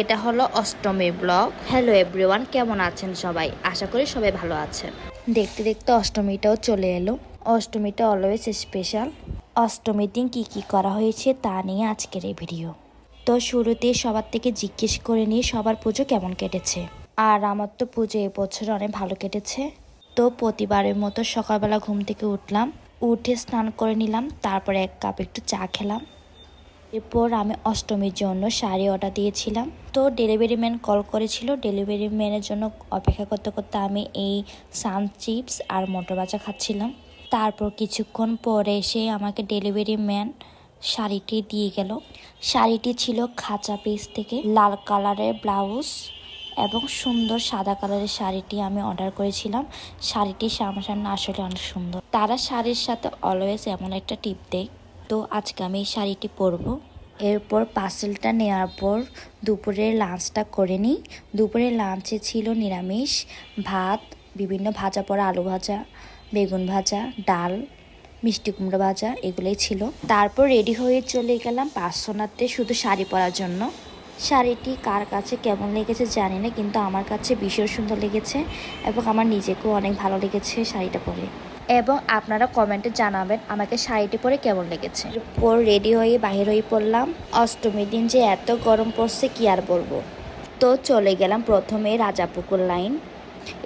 এটা হলো Ashtami blog. Hello everyone কেমন আছেন সবাই? আশা করি সবাই ভালো আছেন। দেখতে দেখতে অষ্টমীটাও চলে এলো। অষ্টমীটা অলওয়েজ স্পেশাল অষ্টমীর দিন কী কী করা হয়েছে তা নিয়ে আজকের এই ভিডিও তো শুরুতে সবার থেকে জিজ্ঞেস করে নিয়ে সবার পুজো কেমন কেটেছে? আর আমার তো পুজো এবছর অনেক ভালো কেটেছে। তো প্রতিবারের মতো সকালবেলা ঘুম থেকে উঠলাম, উঠে স্নান করে নিলাম, তারপরে এক কাপ একটু চা খেলাম। এরপর আমি অষ্টমীর জন্য শাড়ি অর্ডার দিয়েছিলাম। তো ডেলিভারি ম্যান কল করেছিল। ডেলিভারি ম্যানের জন্য অপেক্ষা করতে করতে আমি এই সান চিপস আর মটর বাজা খাচ্ছিলাম। তারপর কিছুক্ষণ পরে এসে আমাকে ডেলিভারি ম্যান শাড়িটি দিয়ে গেল। শাড়িটি ছিল খাঁচা পিস থেকে লাল কালারের ব্লাউজ এবং সুন্দর সাদা কালারের শাড়িটি আমি অর্ডার করেছিলাম। শাড়িটি সামনাসামনি আসলে অনেক সুন্দর। তারা শাড়ির সাথে অলওয়েজ এমন একটা টিপ দেয়। তো আজকে আমি শাড়িটি পরবো। এরপর পার্সেলটা নেওয়ার পর দুপুরের লাঞ্চটা করে নিই। দুপুরের লাঞ্চে ছিল নিরামিষ, ভাত, বিভিন্ন ভাজা পড়া আলু ভাজা, বেগুন ভাজা, ডাল, মিষ্টি কুমড়ো ভাজা, এগুলোই ছিল। তারপর রেডি হয়ে চলে গেলাম পার্সোনাতে শুধু শাড়ি পরার জন্য। শাড়িটি কার কাছে কেমন লেগেছে জানি না, কিন্তু আমার কাছে ভীষণ সুন্দর লেগেছে এবং আমার নিজেকেও অনেক ভালো লেগেছে শাড়িটা পরে। এবং আপনারা কমেন্টে জানাবেন আমাকে শাড়িটি পরে কেমন লেগেছে। এরপর রেডি হয়ে বাহির হয়ে পড়লাম। অষ্টমীর দিন যে এত গরম পড়ছে, কি আর বলব? তো চলে গেলাম প্রথমে রাজাপুকুর লাইন।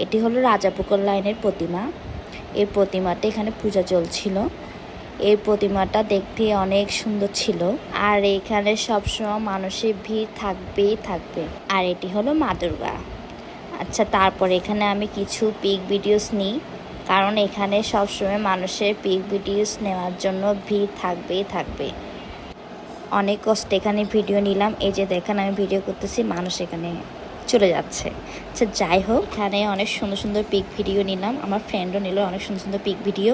এটি হলো রাজাপুকুর লাইনের প্রতিমা। এই প্রতিমাটা এখানে পূজা চলছিল। এই প্রতিমাটা দেখতে অনেক সুন্দর ছিল। আর এখানে সবসময় মানুষের ভিড় থাকবেই থাকবে। আর এটি হলো মা দুর্গা। আচ্ছা তারপর এখানে আমি কিছু পিক ভিডিওস নিই। কারণ এখানে সবসময় মানুষের পিক ভিডিওস নেওয়ার জন্য ভিড় থাকবেই থাকবে। অনেক কষ্টে এখানে ভিডিও নিলাম। এই যে দেখেন, আমি ভিডিও করতেছি, মানুষ এখানে চলে যাচ্ছে। আচ্ছা যাই হোক, এখানে অনেক সুন্দর সুন্দর পিক ভিডিও নিলাম। আমার ফ্রেন্ডও নিল অনেক সুন্দর সুন্দর পিক ভিডিও।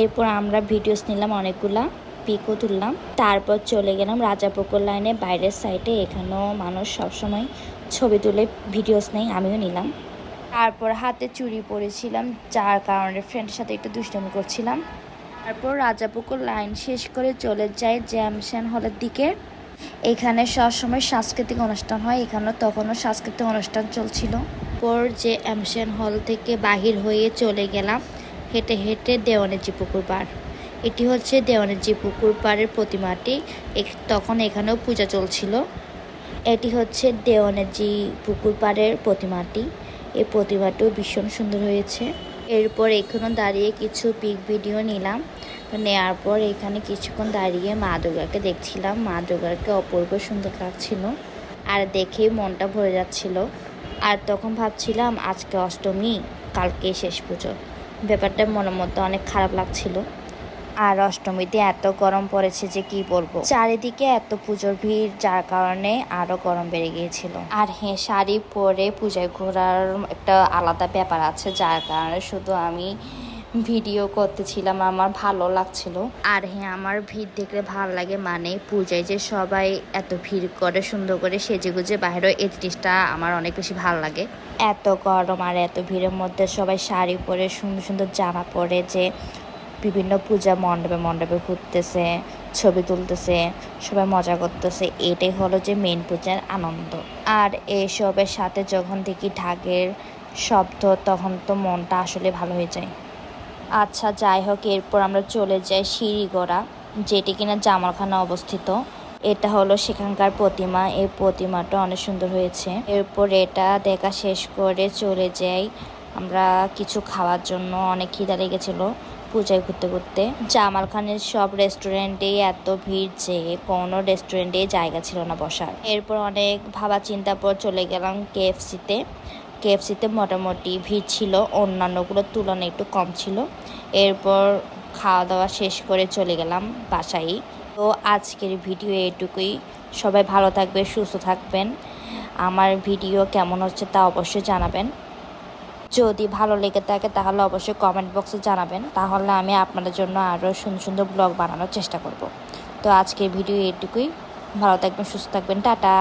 এরপর আমরা ভিডিওস নিলাম, অনেকগুলা পিকও তুললাম। তারপর চলে গেলাম রাজাপুকুর লাইনে বাইরের সাইডে এখানেও মানুষ সবসময় ছবি তুলে ভিডিওস নেই আমিও নিলাম। তারপর হাতে চুরি পরেছিলাম যার কারণে ফ্রেন্ডের সাথে একটু দুষ্টমি করছিলাম। তারপর রাজাপুকুর লাইন শেষ করে চলে যায় জ্যামশান হলের দিকে। এখানে সবসময় সাংস্কৃতিক অনুষ্ঠান হয়, এখানেও তখনও সাংস্কৃতিক অনুষ্ঠান চলছিল। পর যে অ্যামশান হল থেকে বাহির হয়ে চলে গেলাম হেঁটে হেঁটে দেওয়ানেজি পুকুর পাড়। এটি হচ্ছে দেওয়ানেজি পুকুর পাড়ের প্রতিমাটি তখন এখানেও পূজা চলছিল। এটি হচ্ছে দেওয়ানেজি পুকুর পাড়ের প্রতিমাটি। এই প্রতিমাটিও ভীষণ সুন্দর হয়েছে। এরপর এখানে দাঁড়িয়ে কিছু পিক ভিডিও নিলাম। নেওয়ার পর এখানে কিছুক্ষণ দাঁড়িয়ে মা দুর্গাকে দেখছিলাম। মা দুর্গাকে অপূর্ব সুন্দর লাগছিল আর দেখেই মনটা ভরে যাচ্ছিল। আর তখন ভাবছিলাম, আজকে অষ্টমী, কালকে শেষ পুজো। ব্যাপারটা মনের মধ্যে অনেক খারাপ লাগছিল। আর অষ্টমীতে এত গরম পড়েছে যে কি বলব? চারিদিকে এত পুজোর ভিড়, যার কারণে আরও গরম বেড়ে গিয়েছিল। আর হ্যাঁ শাড়ি পরে পূজায় ঘোরার একটা আলাদা ব্যাপার আছে, যার কারণে শুধু আমি ভিডিও করতেছিলাম, আমার ভালো লাগছিল। আর হ্যাঁ আমার ভিড় দেখলে ভালো লাগে মানে পূজায় যে সবাই এত ভিড় করে, সুন্দর করে সেজে গুজে বাইরে, এই জিনিসটা আমার অনেক বেশি ভালো লাগে। এত গরম আর এত ভিড়ের মধ্যে সবাই শাড়ি পরে, সুন্দর সুন্দর জামা পরে যে বিভিন্ন পূজা মণ্ডপে মণ্ডপে ঘুরতেছে, ছবি তুলতেছে, সবাই মজা করতেছে। এটাই হলো যে মেন পূজার আনন্দ। আর এসবের সাথে যখন দেখি ঢাকের শব্দ, তখন তো মনটা আসলে ভালো হয়ে যায়। আচ্ছা যাই হোক, এরপর আমরা চলে যাই সিঁড়িগড়া, যেটি কিনা জামালখানা অবস্থিত। এটা হলো সেখানকার প্রতিমা। এই প্রতিমাটা অনেক সুন্দর হয়েছে। এরপর এটা দেখা শেষ করে চলে যাই আমরা কিছু খাওয়ার জন্য। অনেক খিদা লেগেছিল। পূজায় ঘুরতে ঘুরতে। জামাল খানের সব রেস্টুরেন্টেই এত ভিড় যে কোনো রেস্টুরেন্টে জায়গা ছিল না বসার। এরপর অনেক ভাবা চিন্তা পর চলে গেলাম কেএফসিতে কেএফসিতে মোটামুটি ভিড় ছিল অন্যান্যগুলোর তুলনায় একটু কম ছিল। এরপর খাওয়া দাওয়া শেষ করে চলে গেলাম বাসায়। তো আজকের ভিডিও এটুকুই। সবাই ভালো থাকবে সুস্থ থাকবেন। আমার ভিডিও কেমন হচ্ছে তা অবশ্যই জানাবেন। যদি ভালো লেগে থাকে তাহলে অবশ্যই কমেন্ট বক্সে জানাবেন। তাহলে আমি আপনাদের জন্য আরও সুন্দর সুন্দর ব্লগ বানানোর চেষ্টা করব। তো আজকের ভিডিও এটুকুই। ভালো থাকবেন, সুস্থ থাকবেন। টাটা।